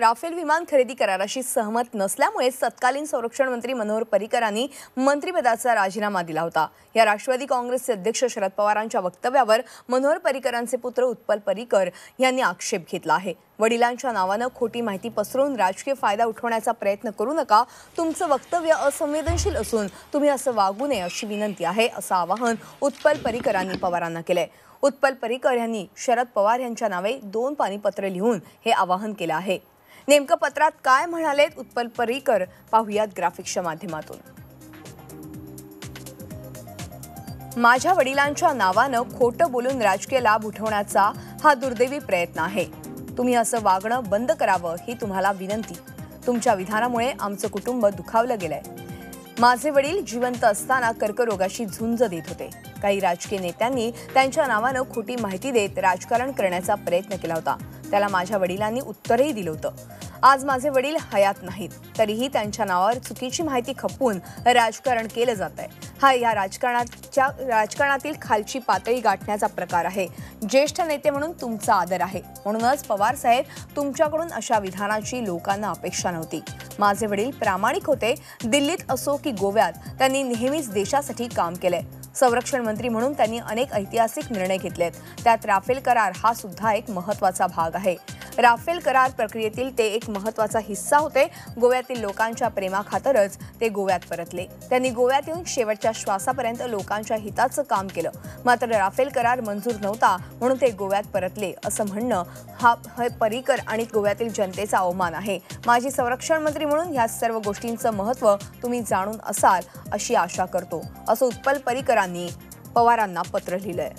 Rafale विमान खरेदी कराराशी सहमत नसल्यामुळे तत्कालीन संरक्षण मंत्री मनोहर पर्रिकरांनी मंत्रिपदाचा राजीनामा दिला होता. या राष्ट्रवादी काँग्रेसचे अध्यक्ष शरद पवारांच्या वक्तव्यावर मनोहर पर्रिकरांचे पुत्र उत्पल पर्रिकर यांनी आक्षेप घेतला आहे. वडिलांच्या नावानं खोटी माहिती पसरवून राजकीय फायदा उठवण्याचा प्रयत्न करू नका. तुमचं वक्तव्य असंवेदनशील असून तुम्ही असं वागू नये अशी विनंती आहे असं आवाहन उत्पल पर्रिकरांनी पवारांना केलंय. उत्पल पर्रिकर यांनी शरद पवार यांच्या नावे दोन पाणीपत्र लिहून हे आवाहन केलं आहे. नेमकं पत्रात काय म्हणालेत उत्पल पर्रीकर पाहुयात ग्राफिक्सच्या माध्यमातून. माझ्या वडिलांच्या नावानं खोटं बोलून राजकीय लाभ उठवण्याचा हा दुर्दैवी प्रयत्न आहे. तुम्ही असं वागणं बंद करावं ही तुम्हाला विनंती. तुमच्या विधानामुळे आमचं कुटुंब दुखावलं गेलंय. माझे वडील जिवंत असताना कर्करोगाशी झुंज देत होते. काही राजकीय नेत्यांनी त्यांच्या नावानं खोटी माहिती देत राजकारण करण्याचा प्रयत्न केला होता. त्याला माझ्या वडिलांनी उत्तरही दिलं होतं. आज माझे वडील हयात नाहीत. तरीही त्यांच्या नावावर चुकीची माहिती खपवून राजकारण केलं जात आहे हा या राजकारणाच्या राजकारणातील खालची पातळी गाठण्याचा प्रकार आहे. ज्येष्ठ नेते म्हणून तुमचा आदर आहे. म्हणूनच पवार साहेब तुमच्याकडून अशा विधानाची लोकांना अपेक्षा नव्हती. माझे वडील प्रामाणिक होते. दिल्लीत असो की गोव्यात त्यांनी नेहमीच देशासाठी काम केलंय. संरक्षण मंत्री म्हणून त्यांनी अनेक ऐतिहासिक निर्णय घेतलेत. त्यात राफेल करार हा सुद्धा एक महत्त्वाचा भाग आहे. राफेल करार प्रक्रियेतील ते एक महत्त्वाचा हिस्सा होते. गोव्यातील लोकांच्या प्रेमाखातरच ते गोव्यात परतले. त्यांनी गोव्यात येऊन शेवटच्या श्वासापर्यंत लोकांच्या हिताचं काम केलं. मात्र राफेल करार मंजूर नव्हता म्हणून ते गोव्यात परतले असं म्हणणं हा हे पर्रिकर आणि गोव्यातील जनतेचा अवमान आहे. माजी संरक्षण मंत्री म्हणून ह्या सर्व गोष्टींचं महत्त्व तुम्ही जाणून असाल अशी आशा करतो. असं उत्पल पर्रिकरांनी पवारांना पत्र लिहिलंय.